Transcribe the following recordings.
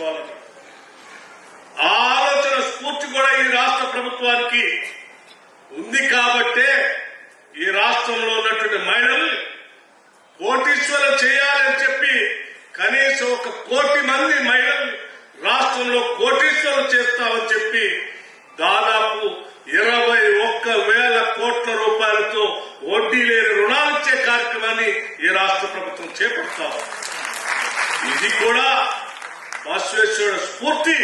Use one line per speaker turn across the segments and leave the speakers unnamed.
తీసుకోవాలని ఆ ఆలోచన స్ఫూర్తి కూడా ఈ రాష్ట్ర ప్రభుత్వానికి ఉంది కాబట్టే ఈ రాష్ట్రంలో ఉన్నటువంటి మహిళలు కోటీశ్వరం చేయాలని చెప్పి కనీసం ఒక కోటి మంది మహిళలు రాష్ట్రంలో కోటీశ్వరం చేస్తామని చెప్పి దాదాపు ఇరవై ఒక్క వేల కోట్ల రూపాయలతో వడ్డీ లేని రుణాలు ఇచ్చే కార్యక్రమాన్ని ఈ రాష్ట్ర ప్రభుత్వం చేపడతా ఇది కూడా స్ఫూర్తి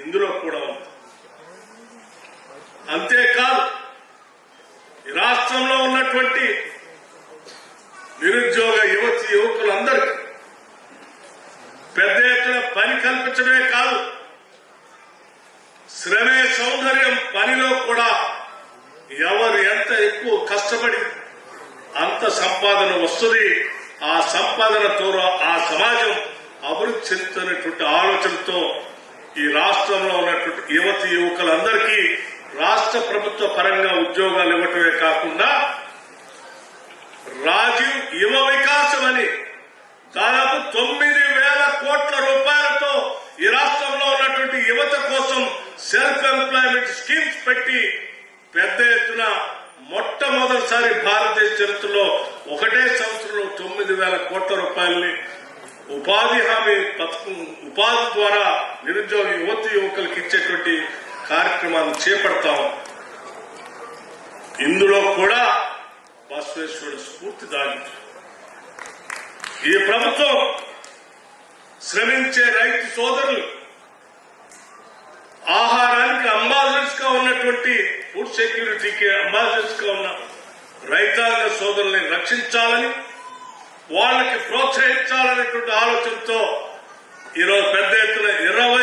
ఇందులో కూడా ఉంది. అంతేకాదు ఈ రాష్ట్రంలో ఉన్నటువంటి నిరుద్యోగ యువతి యువకులందరికీ పెద్ద ఎత్తున పని కల్పించడమే కాదు శ్రమే సౌందర్యం పనిలో కూడా ఎవరు ఎంత ఎక్కువ కష్టపడి అంత సంపాదన వస్తుంది ఆ సంపాదనతో ఆ సమాజం అభివృద్ధి చెందుతున్నటువంటి ఆలోచనతో ఈ రాష్ట్రంలో ఉన్నటువంటి యువతి యువకులందరికీ రాష్ట్ర ప్రభుత్వ పరంగా ఉద్యోగాలు ఇవ్వటమే కాకుండా రాజీవ్ యువ వికాసం అని దాదాపు తొమ్మిది వేల కోట్ల రూపాయలతో ఈ రాష్ట్రంలో ఉన్నటువంటి యువత కోసం సెల్ఫ్ ఎంప్లాయ్మెంట్ స్కీమ్స్ పెట్టి పెద్ద ఎత్తున మొట్టమొదటిసారి భారతదేశ చరిత్రలో ఒకటే సంవత్సరంలో తొమ్మిది వేల కోట్ల రూపాయలని ఉపాధి హామీ పథకం ఉపాధి ద్వారా నిరుద్యోగ యువతి యువకులకు ఇచ్చేటువంటి కార్యక్రమాన్ని చేపడతాం. ఇందులో కూడా బసవేశ్వరుడు స్ఫూర్తి దాని ఈ ప్రభుత్వం శ్రమించే రైతు సోదరులు ఆహారానికి అంబాసిడర్స్గా ఉన్నటువంటి ఫుడ్ సెక్యూరిటీకి అంబాసిడర్స్గా ఉన్న రైతాంగ సోదరుల్ని రక్షించాలని వాళ్ళకి ప్రోత్సహించాలనేటువంటి ఆలోచనతో ఈరోజు పెద్ద ఎత్తున ఇరవై